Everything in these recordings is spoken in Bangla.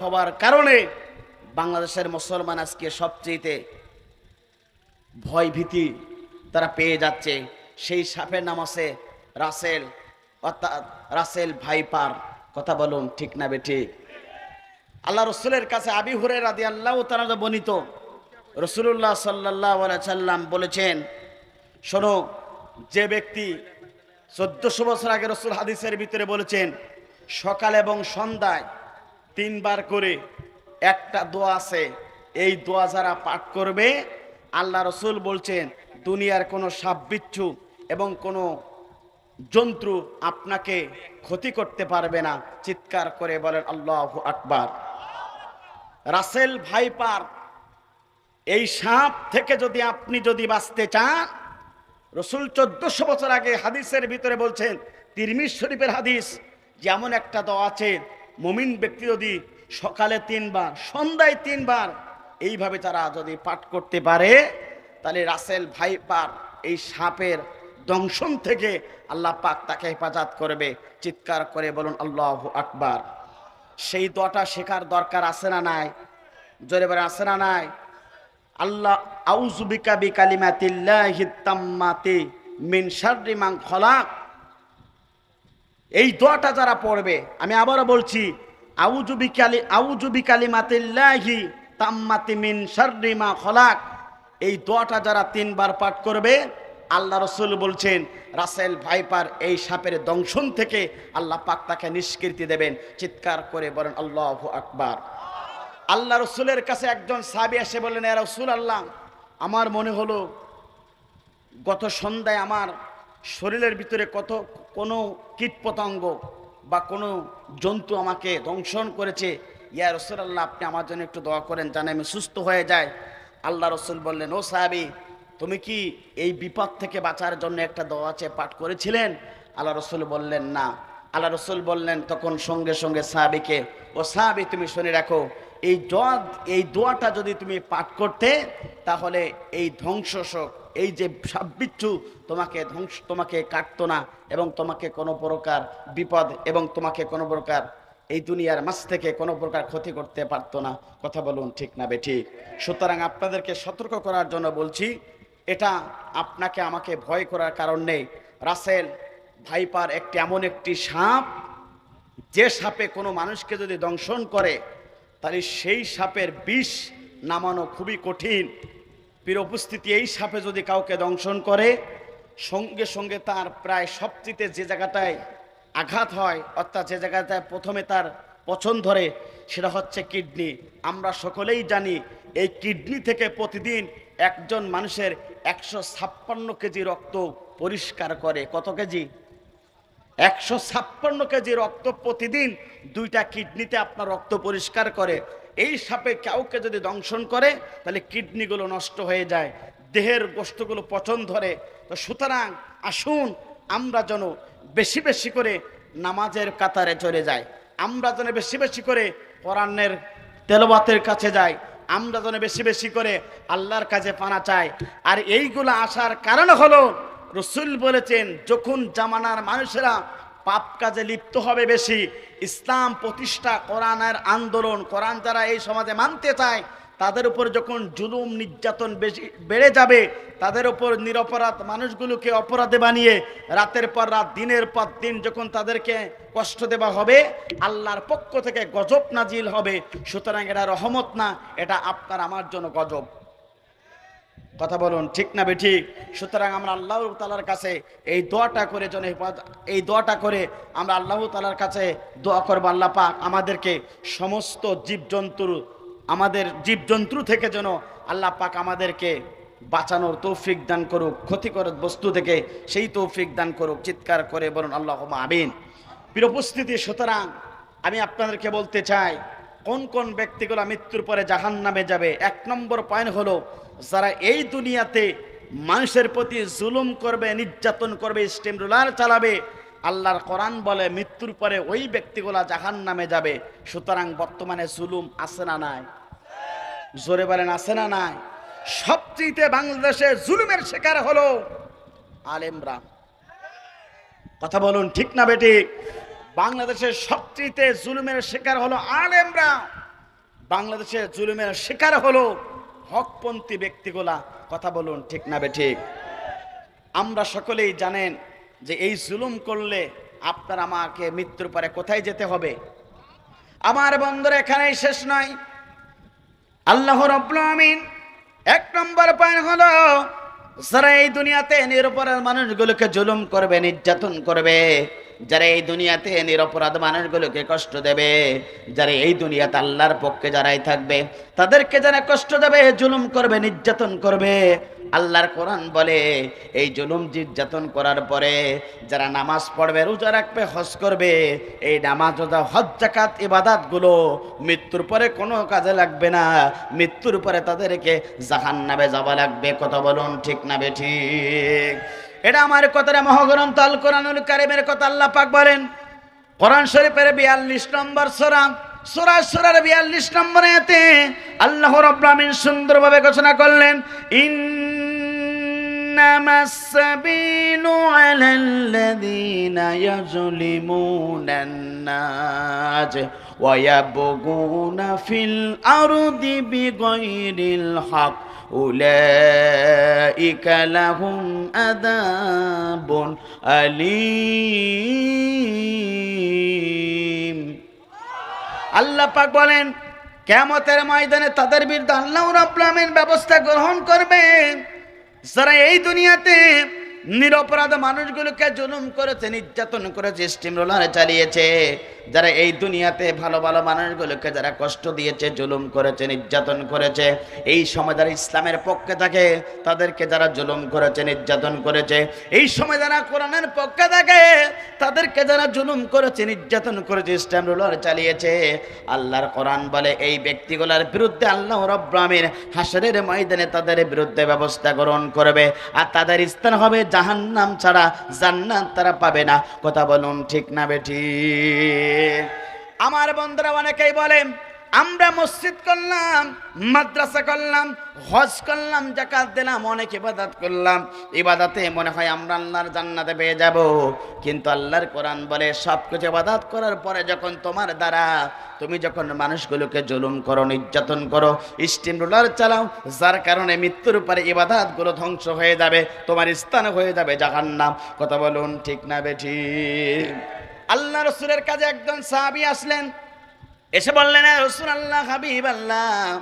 হওয়ার কারণে বাংলাদেশের মুসলমান আজকে সবচেয়েতে ভয় ভীতি তারা পেয়ে যাচ্ছে। সেই সাপের নাম আছে রাসেল, অর্থাৎ রাসেল ভাইপার, কথা বলুন ঠিক না বেঠিক আল্লাহ রসুলের কাছে আবি হুরে রাদি আল্লাহ তারা বর্ণিত রসুল্লাহ সাল্লাহ সাল্লাম বলেছেন, শোনো, যে ব্যক্তি চোদ্দশো বছর আগে রসুল হাদিসের ভিতরে বলেছেন, সকাল এবং সন্ধ্যায় তিনবার করে একটা দোয়া আছে, এই দোয়া যারা পাঠ করবে, আল্লাহ রসুল বলছেন, দুনিয়ার কোনো সাপ বিচ্ছু এবং কোনো জন্তু আপনাকে ক্ষতি করতে পারবে না। চিৎকার করে বলেন, আল্লাহ আকবার। রাসেল ভাইপার, এই সাপ থেকে যদি আপনি যদি বাঁচতে চান, রসুল চোদ্দশো বছর আগে হাদিসের ভিতরে বলছেন, তিরমিজ শরীফের হাদিস, যেমন একটা দোয়া আছে মুমিন ব্যক্তি যদি সকালে তিনবার, সন্ধ্যায় তিনবার এইভাবে তারা যদি পাঠ করতে পারে, তাহলে রাসেল ভাইপার এই সাপের দংশন থেকে আল্লাহ পাক তাকে হেফাজত করবে। চিৎকার করে বলুন, আল্লাহ আকবার। সেই দোয়াটা শেখার দরকার আছে না নাই? জোরে বলে আছে না নাই? আল্লাহ আউজুবিকা বিকালিমাতিল্লাহি তাম্মাতি মিন শাররি মান খলাক। এই দোয়াটা যারা পড়বে, আমি আবারও বলছি আউজুবিকালি আউজুবিকালিমাতিল্লাহি তাম্মাতি মিন শাররি মা খলাক। এই দোয়াটা যারা তিনবার পাঠ করবে, আল্লাহ রসুল বলছেন, রাসেল ভাইপার এই সাপের দংশন থেকে আল্লাহ পাক তাকে নিষ্কৃতি দেবেন। চিৎকার করে বলেন, আল্লাহ আকবার। আল্লাহ রসুলের কাছে একজন সাবি এসে বললেন, এ রসুল আল্লাহ আমার মনে হলো, গত সন্ধ্যায় আমার শরীরের ভিতরে কত, কোনো কীটপতঙ্গ বা কোনো জন্তু আমাকে দংশন করেছে, ইয়া রসুল আল্লাহ আপনি আমার জন্য একটু দোয়া করেন, জানে আমি সুস্থ হয়ে যায় আল্লাহ রসুল বললেন, ও সাহাবি, তুমি কি এই বিপদ থেকে বাঁচার জন্য একটা দোয়া আছে পাঠ করেছিলেন? আল্লাহ রসুল বললেন, না। আল্লাহ রসুল বললেন, তখন সঙ্গে সঙ্গে সাহাবিকে, ও সাহাবি, তুমি শুনে রাখো এই দোয়া, এই দোয়াটা যদি তুমি পাঠ করতে, তাহলে এই ধ্বংসশক, এই যে সাববিচ্ছু তোমাকে ধ্বংস, তোমাকে কাটতো না এবং তোমাকে কোনো প্রকার বিপদ এবং তোমাকে কোনো প্রকার এই দুনিয়ার মাছ থেকে কোনো প্রকার ক্ষতি করতে পারতো না। কথা বলুন ঠিক না বেঠিক সুতরাং আপনাদেরকে সতর্ক করার জন্য বলছি, এটা আপনাকে আমাকে ভয় করার কারণ নেই। রাসেল ভাইপার একটি এমন একটি সাপ, যে সাপে কোনো মানুষকে যদি দংশন করে তাহলে সেই সাপের বিষ নামানো খুবই কঠিন। পীর উপস্থিতি এই সাপে যদি কাউকে দংশন করে, সঙ্গে সঙ্গে তার প্রায় সবচেয়ে যে জায়গাটায় আঘাত হয়, অর্থাৎ যে জায়গাটায় প্রথমে তার পছন ধরে, সেটা হচ্ছে কিডনি। আমরা সকলেই জানি এই কিডনি থেকে প্রতিদিন একজন মানুষের একশো ছাপ্পান্ন কেজি রক্ত পরিষ্কার করে। কত কেজি? একশো ছাপ্পান্ন কেজি রক্ত প্রতিদিন দুইটা কিডনিতে আপনার রক্ত পরিষ্কার করে। এই সাপে কাউকে যদি দংশন করে, তাহলে কিডনিগুলো নষ্ট হয়ে যায়, দেহের গোষ্ঠগুলো পচন ধরে। তো সুতরাং আসুন, আমরা যেন বেশি বেশি করে নামাজের কাতারে চলে যাই। আমরা যেন বেশি বেশি করে কোরআনের তেলবাতের কাছে যাই। আমরা যেন বেশি বেশি করে আল্লাহর কাছে পানা চাই। আর এইগুলো আসার কারণ হলো রসুল বলেছেন, যখন জামানার মানুষেরা পাপ কাজে লিপ্ত হবে বেশি, ইসলাম প্রতিষ্ঠা কোরআনের আন্দোলন, কোরআন যারা এই সমাজে মানতে চায়, তাদের উপর যখন জুলুম নির্যাতন বেশি, বেড়ে যাবে, তাদের উপর নিরপরাধ মানুষগুলোকে অপরাধে বানিয়ে রাতের পর রাত, দিনের পর দিন যখন তাদেরকে কষ্ট দেওয়া হবে, আল্লাহর পক্ষ থেকে গজব নাজিল হবে। সুতরাং এটা রহমত না, এটা আপনার, আমার জন্য গজব। কথা বলুন, ঠিক না বেঠিক? সুতরাং আমরা আল্লাহ তালার কাছে এই দোয়াটা করে যেন এই দোয়াটা করে আমরা আল্লাহ তালার কাছে দোয়া করব, আল্লাহ পাক আমাদেরকে সমস্ত জীবজন্তুর, আমাদের জীবজন্তু থেকে যেন আল্লাহ পাক আমাদেরকে বাঁচানোর তৌফিক দান করুক, ক্ষতিকর বস্তু থেকে সেই তৌফিক দান করুক, চিৎকার করে বলুন আল্লাহ আমিন। প্রিয় উপস্থিতি, সুতরাং আমি আপনাদেরকে বলতে চাই কোন কোন ব্যক্তিগুলো মৃত্যুর পরে জাহান নামে যাবে? এক নম্বর পয়েন্ট হলো, যারা এই দুনিয়াতে মানুষের প্রতি জুলুম করবে, নির্যাতন করবে, স্টিম রুলার চালাবে, আল্লাহর কোরআন বলে মৃত্যুর পরে ওই ব্যক্তিগুলা জাহান নামে যাবে। সুতরাং বর্তমানে জুলুম আছে না নাই? জোরে বলেন, আছে না নাই? সবচেয়ে বাংলাদেশে জুলুমের শিকার হলো আলেমরা। কথা বলুন, ঠিক না বেটি বাংলাদেশের সবচেয়ে জুলুমের শিকার হলো আলেমরা বাংলাদেশের জুলুমের শিকার হলো হকপন্থী ব্যক্তিগুলা। কথা বলুন, ঠিক না বে ঠিক? আমরা সকলেই জানেন যে এই জুলুম করলে আপনার আমাকে মৃত্যুর পরে কোথায় যেতে হবে। আমার বন্ধুর এখানেই শেষ নয়। আল্লাহ রব্বুল আমিন এক নম্বর পয়েন্ট হলো যারা এই দুনিয়াতে নিরপরাধ মানুষগুলোকে জুলুম করবে, নির্যাতন করবে, যারা এই দুনিয়াতে নিরপরাধ মানুষগুলোকে কষ্ট দেবে, যারা এই দুনিয়াতে আল্লাহর পক্ষে যারাই থাকবে, তাদেরকে যারা কষ্ট দেবে, জুলুম করবে, নির্যাতন করবে আল্লাহর কোরআন বলে, এই জুলুম নির্যাতন করার পরে যারা নামাজ পড়বে, রোজা রাখবে, হজ করবে, এই নামাজ, রোজা, হজ জাকাত ইবাদাতগুলো মৃত্যুর পরে কোনো কাজে লাগবে না। মৃত্যুর পরে তাদেরকে জাহান নামে যাওয়া লাগবে। কথা বলুন ঠিক না বে ঠিক? এটা আমার কথাটা মহাগ্রন্থ আল কোরআনুল কারিমের কথা আল্লাহ পাক বলেন। কোরআন শরীফের বিয়াল্লিশ নম্বর সোরা সোরা সোরার বিয়াল্লিশ নম্বর আল্লাহ রব্রামিন সুন্দরভাবে ঘোষণা করলেন إنما السبيل على الذين يظلمون الناس ويبغون في الأرض بغير الحق أولئك لهم عذاب أليم আল্লাহ পাক বলেন কেমতের ময়দানে তাদের বিরুদ্ধে আল্লাহ রাব্লামের ব্যবস্থা গ্রহণ করবে যারা এই দুনিয়াতে নিরপরাধ মানুষগুলোকে জুলুম করেছে নির্যাতন করেছে স্টিম রোলার চালিয়েছে যারা এই দুনিয়াতে ভালো ভালো মানুষগুলোকে যারা কষ্ট দিয়েছে, জুলুম করেছে, নির্যাতন করেছে, এই সময় যারা ইসলামের পক্ষে থাকে, তাদেরকে যারা জুলুম করেছে, নির্যাতন করেছে, এই সময় যারা কোরআনের পক্ষে থাকে, তাদেরকে যারা জুলুম করেছে, নির্যাতন করেছে, ইসলাম রুলার চালিয়েছে, আল্লাহর কোরআন বলে এই ব্যক্তিগুলোর বিরুদ্ধে আল্লাহ রব্রামের হাসরের ময়দানে তাদের বিরুদ্ধে ব্যবস্থা গ্রহণ করবে। আর তাদের স্থান হবে জাহান্নাম ছাড়া জান্নাত তারা পাবে না। কথা বলুন ঠিক না বেঠি? আমার বন্ধুরা অনেকেই বলে, আমরা মসজিদ করলাম, মাদ্রাসা করলাম, হজ করলাম, জাকাত দিলাম, অনেক ইবাদত করলাম। ইবাদতে মনে হয় আমরা আল্লাহর জান্নাতে পেয়ে যাব। কিন্তু আল্লাহর কোরআন বলে সব কিছু ইবাদত করার পরে যখন তোমার দ্বারা তুমি যখন মানুষগুলোকে জুলুম করো, নির্যাতন করো, স্টিম রোলার চালাও, যার কারণে মৃত্যুর পরে ইবাদতগুলো ধ্বংস হয়ে যাবে, তোমার স্থান হয়ে যাবে জাহান্নাম। কথা বলুন ঠিক না বেঠি আল্লাহ রসুলের কাছে একজন সাহাবি আসলেন। এসে বললেন, "এ রসুল আল্লাহ হাবিব আল্লাহ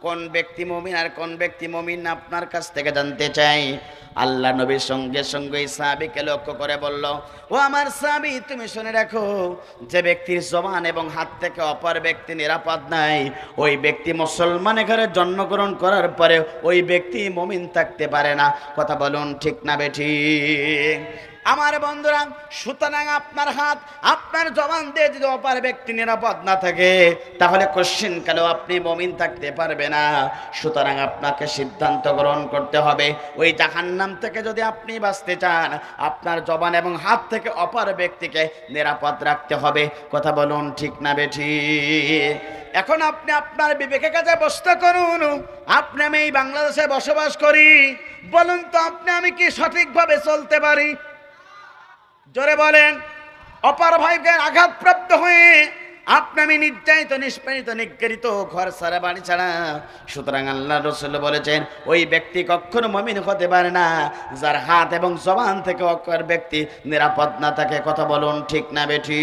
কোন ব্যক্তি মমিন আর কোন ব্যক্তি মমিন আপনার কাছ থেকে জানতে চাই? আল্লাহ নবীর সঙ্গে সঙ্গে সাহাবিকে লক্ষ্য করে বলল, ও আমার সাহাবি, তুমি শুনে রাখো, যে ব্যক্তির জবান এবং হাত থেকে অপর ব্যক্তি নিরাপদ নাই, ওই ব্যক্তি মুসলমান ঘরে জন্মগ্রহণ করার পরে ওই ব্যক্তি মমিন থাকতে পারে না। কথা বলুন ঠিক না বেঠি আমার বন্ধুরা, সুতরাং আপনার হাত, আপনার জবান দিয়ে যদি অপার ব্যক্তি নিরাপদ না থাকে, তাহলে কোশ্চিন কালেও আপনি মমিন থাকতে পারবে না? সুতরাং আপনাকে সিদ্ধান্ত গ্রহণ করতে হবে। ওই জাহান্নাম থেকে যদি আপনি বাঁচতে চান, আপনার জবান এবং হাত থেকে অপার ব্যক্তিকে নিরাপদ রাখতে হবে। কথা বলুন ঠিক না বেঠি? এখন আপনি আপনার বিবেকের কাছে বসতে করুন, আপনি আমি এই বাংলাদেশে বসবাস করি, বলুন তো আপনি আমি কি সঠিকভাবে চলতে পারি? জোরে বলেন, অপার ভাইকে আঘাতপ্রাপ্ত হয়ে আপনি আমি নির্যাতিত নিষ্পেষিত নিগৃহীত ঘর সারা বাড়ি ছাড়া। সুতরাং আল্লাহ রসুল বলেছেন, ওই ব্যক্তি কখনো মমিন হতে পারে না। যার হাত এবং জবান থেকে অক্ষর ব্যক্তি নিরাপদ না থাকে, কথা বলুন ঠিক না বেঠি।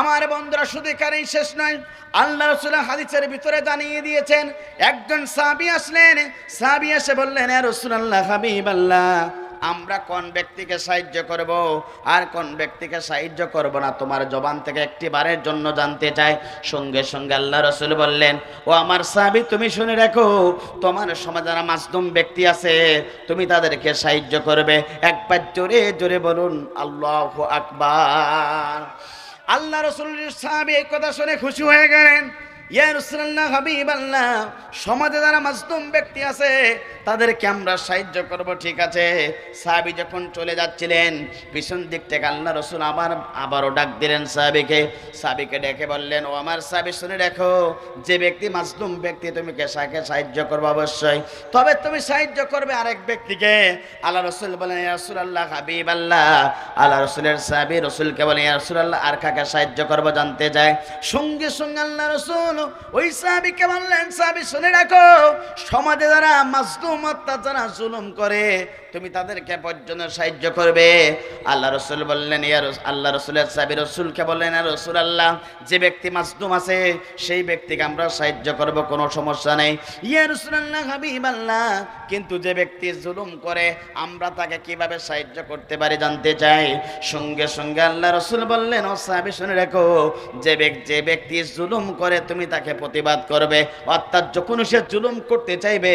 আমার বন্ধুরা, শুধু এখানেই শেষ নয়, আল্লাহ রসুল হাদিসের ভিতরে জানিয়ে দিয়েছেন, একজন সাহাবি আসলেন, সাহাবি এসে বললেন রসুল আল্লাহ হাবিব আল্লাহ আমরা কোন ব্যক্তিকে সাহায্য করব আর কোন ব্যক্তিকে সাহায্য করব না? তোমার জবান থেকে একটি বারের জন্য জানতে চাই। সঙ্গে সঙ্গে আল্লাহ রসুল বললেন, ও আমার সাহাবি, তুমি শুনে রাখো, তোমার সমাজে যারা মাসদুম ব্যক্তি আছে, তুমি তাদেরকে সাহায্য করবে। একবার জোরে জোরে বলুন, আল্লাহ আকবার। আল্লাহ রসুল সাহাবি এই কথা শুনে খুশি হয়ে গেলেন। সমাজে যারা মাসদুম ব্যক্তি আছে, তাদেরকে আমরা সাহায্য করব, ঠিক আছে? সাহাবি যখন চলে যাচ্ছিলেন, পিছন দিক থেকে আল্লাহ রসুল আবার, আবারও ডাক দিলেন সাহাবিকে। সাহাবিকে ডেকে বললেন, ও আমার সাহাবি, শুনে দেখো যে ব্যক্তি মাসলুম ব্যক্তি, তুমি কেসাকে সাহায্য করব? অবশ্যই। তবে তুমি সাহায্য করবে আরেক ব্যক্তিকে। আল্লাহ রসুল বলেন রসুল আল্লাহ হাবিব আল্লাহ আল্লাহ রসুলের সাহাবি রসুলকে বলেন রসুল আল্লাহ আর কাকে সাহায্য করব জানতে যায় সঙ্গে সঙ্গে আল্লাহ রসুল ওই সাহাবিকে বললেন, সাহাবি, শুনে রাখো, সমাজে যারা জুলুম করে, তুমি তাদেরকে পর্যন্ত সাহায্য করবে। আল্লাহ রসুল বললেন আল্লাহ রসুলের সাহাবি রসুলকে বললেন রসুল আল্লাহ যে ব্যক্তি মাসদুম আছে, সেই ব্যক্তিকে আমরা সাহায্য করব, কোনো সমস্যা নেই। ইয়া রসুল আল্লাহ হাবিব আল্লাহ কিন্তু যে ব্যক্তি জুলুম করে, আমরা তাকে কীভাবে সাহায্য করতে পারি জানতে চাই? সঙ্গে সঙ্গে আল্লাহ রসুল বললেন, ও সাহাবি, শুনে রেখো, যে ব্যক্তি জুলুম করে তুমি তাকে প্রতিবাদ করবে। অর্থাৎ যখন সে জুলুম করতে চাইবে